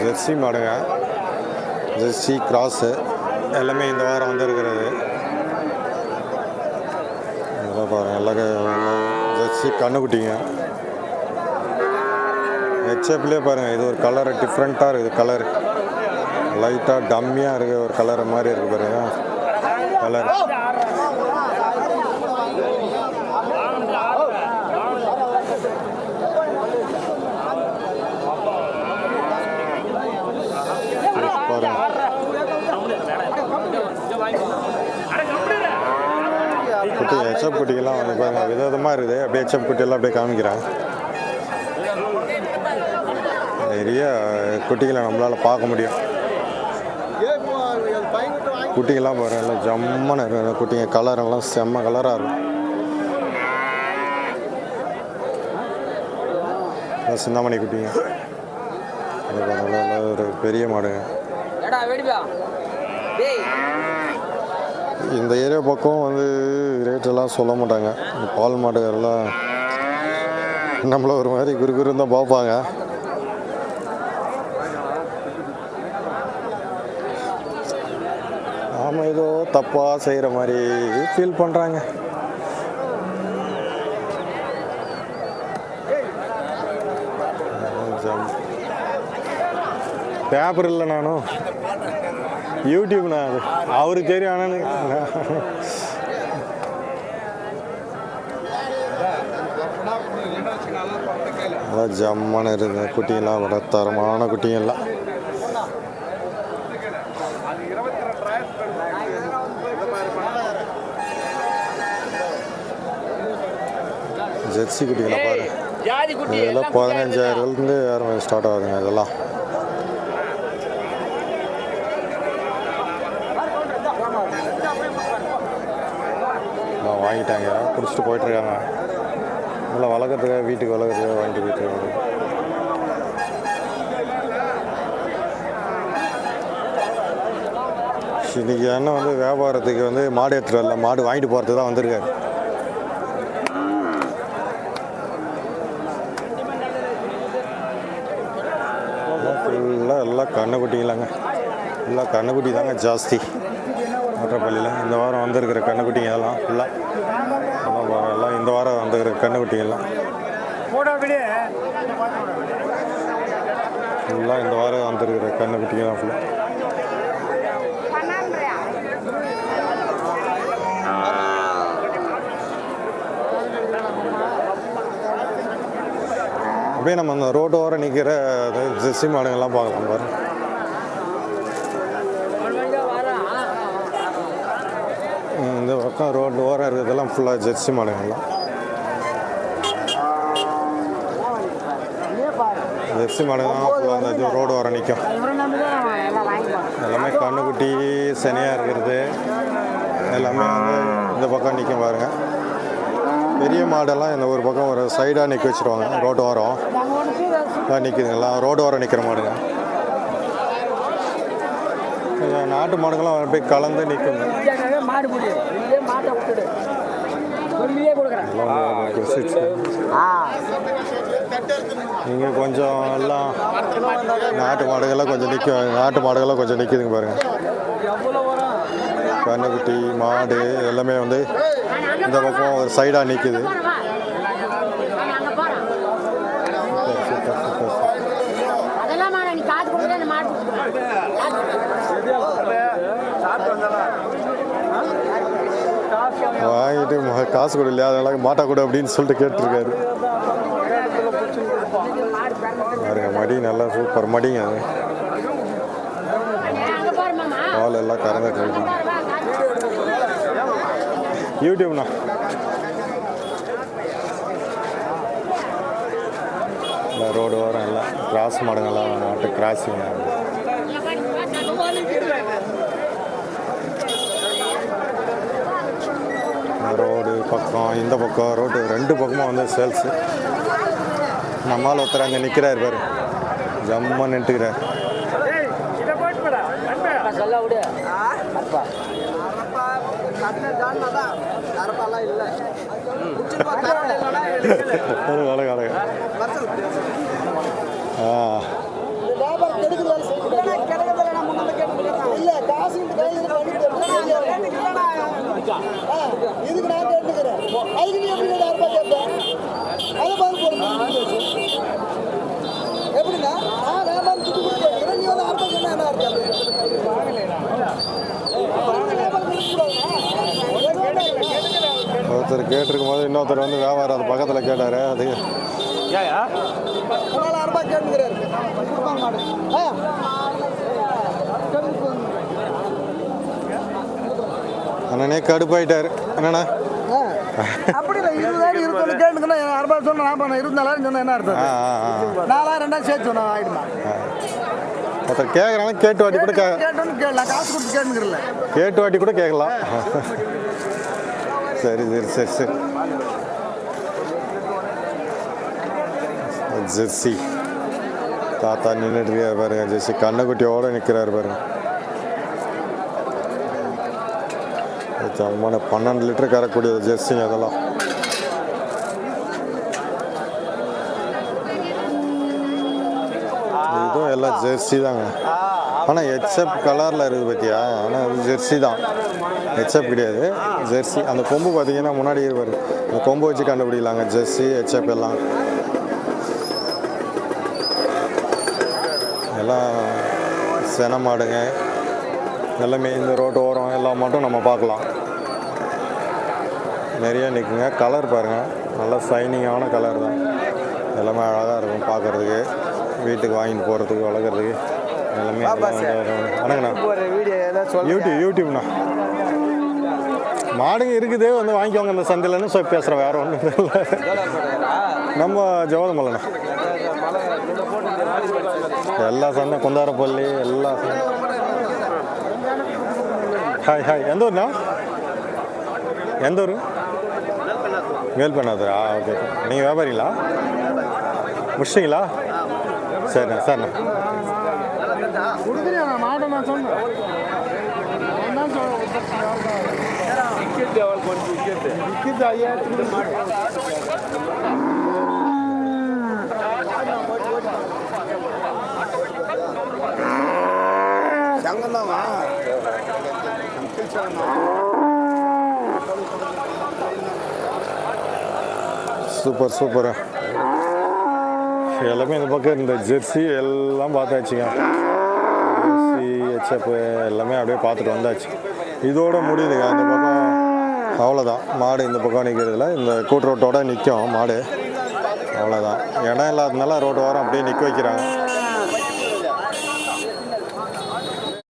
Jersey மாடுங்க. Jersey cross. எல்லாமே இந்த வாரம் வந்திருக்கிறது. இதெல்லாம் பாருங்கள் எல்லாம் ஜெர்சி கண்ணுக்குட்டிங்க. ஹெச்எப்லேயே பாருங்கள் இது ஒரு கலர் டிஃப்ரெண்ட்டாக இருக்குது கலர் லைட்டாக டம்மியாக இருக்குது ஒரு கலர் மாதிரி இருக்குது பாருங்கள் கலர் பாருங்க குட்டி ஹெச்எப் குட்டிகள்லாம் வந்து வித விதவிதமாக இருக்குது. அப்படியே HM ஹெச்எப் குட்டியெல்லாம் அப்படியே காமிக்கிறேன் நிறைய குட்டிகளை நம்மளால் பார்க்க முடியும். குட்டிங்கெல்லாம் பாருங்க எல்லாம் ஜம்மன்னு இருக்கு. அந்த குட்டிங்க கலர் எல்லாம் செம்ம கலராக இருக்கும். சிந்தாமணி குட்டிங்க. ஒரு பெரிய மாடுங்க. இந்த ஏரியா பக்கம் வந்து ரேட்டெல்லாம் சொல்ல மாட்டாங்க. பால் மாடு எல்லாம் ஒரு மாதிரி குறு குருன்னு தான் பார்ப்பாங்க. ஆமாம் ஏதோ தப்பாக செய்கிற மாதிரி ஃபீல் பண்ணுறாங்க பேப்பர் இல்லை நானும் யூடியூப்ண்ணா அது. அவருக்கு தெரியும் ஆனால் அதான் ஜம்மான இருக்குது குட்டிங்கெல்லாம் வர தரமான குட்டிங்கெல்லாம் ஜெர்சி குட்டிங்களை பாரு. இதெல்லாம் பதினஞ்சாயிரம்லேருந்து ஆரம்பி ஸ்டார்ட் ஆகுதுங்க இதெல்லாம். வாங்கிட்டாங்க. குடிச்சிட்டு போயிட்டுருக்காங்க. நல்லா வளர்க்குறதுக்காக வீட்டுக்கு வளர்க்குறதுக்காக வாங்கிட்டு போயிட்டுருக்காங்க. இன்றைக்கி அண்ணன் வந்து வியாபாரத்துக்கு வந்து மாடு எடுத்துகிட்டு வரல. மாடு வாங்கிட்டு போகிறது தான் வந்திருக்காரு. ஃபுல்லாக எல்லாம் கண்ணுக்குட்டிங்களாங்க. எல்லாம் கண்ணுக்குட்டி தாங்க ஜாஸ்தி. ஆற்றப்பள்ளியில் இந்த வாரம் வந்திருக்கிற கண்ணுக்குட்டிங்க எல்லாம் ஃபுல்லாக எல்லாம் வாரம் எல்லாம் இந்த வாரம் வந்திருக்கிற கண்ணுக்குட்டிங்கெல்லாம் ஃபுல்லாக இந்த வாரம் வந்திருக்கிற கண்ணுக்குட்டிங்கெல்லாம் ஃபுல்லாக அப்படியே நம்ம அந்த ரோட்டோரம் நிற்கிற ஜெர்சி மாடுங்கள்லாம் பார்க்கலாம் பாரு ம், இந்த பக்கம் ரோடு ஓரம் இருக்கிறதெல்லாம் ஃபுல்லாக ஜெர்சி மாடுங்கள்லாம். ஜெர்சி மாடுங்கள்லாம் ஃபுல்லாக அந்த இது ரோடு ஓரம் நிற்கும் எல்லாமே கண்ணுக்குட்டி சனியாக இருக்கிறது. எல்லாமே வந்து இந்த பக்கம் நிற்கும் பாருங்க. பெரிய மாடெல்லாம் இந்த ஒரு பக்கம் ஒரு சைடாக நிற்க வச்சுருவாங்க ரோடு ஓரம். எல்லாம் நிற்குதுங்களா ரோடு ஓரம் நிற்கிற மாடுங்க. இந்த நாட்டு மாடுங்கள்லாம் அப்படியே கலந்து நிற்குங்க மாடு முடி இல்லையே மாட்டை விட்டுடு. சொல்லியே கொடுக்குறேன். இங்கே கொஞ்சம் எல்லாம் நாட்டு மாடுகள்லாம் கொஞ்சம் நிற்க நாட்டு மாடுகள்லாம் கொஞ்சம் நிற்குதுங்க பாருங்க. எவ்வளோ வரும்? கண்ணுக்குட்டி மாடு எல்லாமே வந்து இந்த பக்கம் ஒரு சைடாக நிற்குது அதெல்லாம் நீ காசு கொடுக்குற அந்த மாடு வாங்கிட்டு காசு கொடு இல்லையா? அதனால் மாட்டா கொடு அப்படின்னு சொல்லிட்டு கேட்டிருக்காரு. பாருங்க மடி நல்லா சூப்பர் மடிங்க. அது பால் எல்லாம் கறந்துட்டு இருக்கு யூடியூப்ண்ணா ரோடு வரும் எல்லாம் கிராஸ் மாடுங்கெல்லாம் நாட்டு கிராஸிங்க ரோடு பக்கம் இந்த பக்கம் ரோடு ரெண்டு பக்கமும் வந்து சேல்ஸு. நம்மால் ஒருத்தர் அங்கே நிற்கிறாரு பாரு. ஜம்ம நின்றுக்கிறார். அழகு அழகு ஆ. ஒருத்தர் கேட்டிருக்கும் போது இன்னொருத்தர் வந்து வியாபாரம் அது பக்கத்தில் கேட்டார். அது அண்ணனே கடுப்பாயிட்டாரு. என்னண்ணா அப்படி இல்லை இருபதாயிரம் இருபத்தொன்று கேட்டுங்கன்னா அறுபது சொன்ன நான் பண்ண இருபத்தாயிரம் சொன்ன என்ன ஆ அர்த்தம்? ஆ ஆ நாலாயிரம் ரெண்டாயிரம் சேர்த்து சொன்ன ஆயிடுமா? ஒருத்தர் கேட்குறாங்க கேட்டு வாட்டி கூட கேட்டோன்னு கேட்கலாம் காசு கொடுத்து கேட்டுக்கிறல கேட்டு வாட்டி கூட கேட்கலாம். சரி சரி சரி சரி. ஜெர்சி. தாத்தா நின்றுட்டு இருக்கார் பாருங்க ஜெர்சி. கண்ணுக்குட்டியோட நிற்கிறாரு பாருங்க. பன்னெண்டு லிட்டர் கறக்கூடிய ஜெர்சிங்க அதெல்லாம். இதுவும் எல்லாம் ஜெர்சி தாங்க. ஆனால் ஹெச்எப் கலரில் இருக்குது பார்த்தியா ஆனால் அது ஜெர்சி தான். ஹெச்எப் கிடையாது. ஜெர்சி அந்த கொம்பு பார்த்தீங்கன்னா முன்னாடி இருப்பார். அந்த கொம்பு வச்சு கண்டுபிடிக்கலாங்க. ஜெர்சி ஹெச்எப் எல்லாம். எல்லாம் சென மாடுங்க. எல்லாமே இந்த ரோட்டு ஓரம் எல்லாம் மட்டும் நம்ம பார்க்கலாம். நிறைய நிற்குங்க கலர் பாருங்கள் நல்லா சைனிங்கான கலர் தான். எல்லாமே அழகாக இருக்கும் பார்க்குறதுக்கு. வீட்டுக்கு வாங்கிட்டு போகிறதுக்கு வளர்க்குறதுக்கு. எல்லாமே வணக்கண்ணா யூடியூப் யூடியூப்ண்ணா மாடுங்க இருக்குது வந்து வாங்கிக்கோங்க இந்த சந்தையிலன்னு சொல்லி பேசுகிறேன் வேற ஒன்றும் இல்லை. நம்ம ஜோதமல்லண்ணா எல்லா சந்தை குந்தாரப்பள்ளி எல்லா சந்தை ஹாய் ஹாய். எந்த ஊர்ண்ணா? எந்த ஊர்? மேல்பண்ணாதரா ஓகே. நீங்கள் வியாபாரிங்களா? முடிச்சிட்டிங்களா? சரிண்ணா சரிண்ணா. நான் சொன்னேன் நான் தான் சொல்றேன். விக்கிது ஐயாயிரத்துக்கு சூப்பர் சூப்பர் எல்லாமே இந்த பக்கம் இந்த ஜெர்சி எல்லாம் பார்த்தாச்சுங்க ஜெர்சி எல்லாமே அப்படியே பார்த்துட்டு வந்தாச்சு. இதோட முடியுதுங்க. அந்த பக்கம் அவ்வளோதான் மாடு இந்த பக்கம் நிற்கிறதுல இந்த கூட்டு ரோட்டோட நிற்கும் மாடு. அவ்வளோதான் இடம் இல்லாததுனால ரோட்டு ஓரம் அப்படியே நிற்க வைக்கிறாங்க.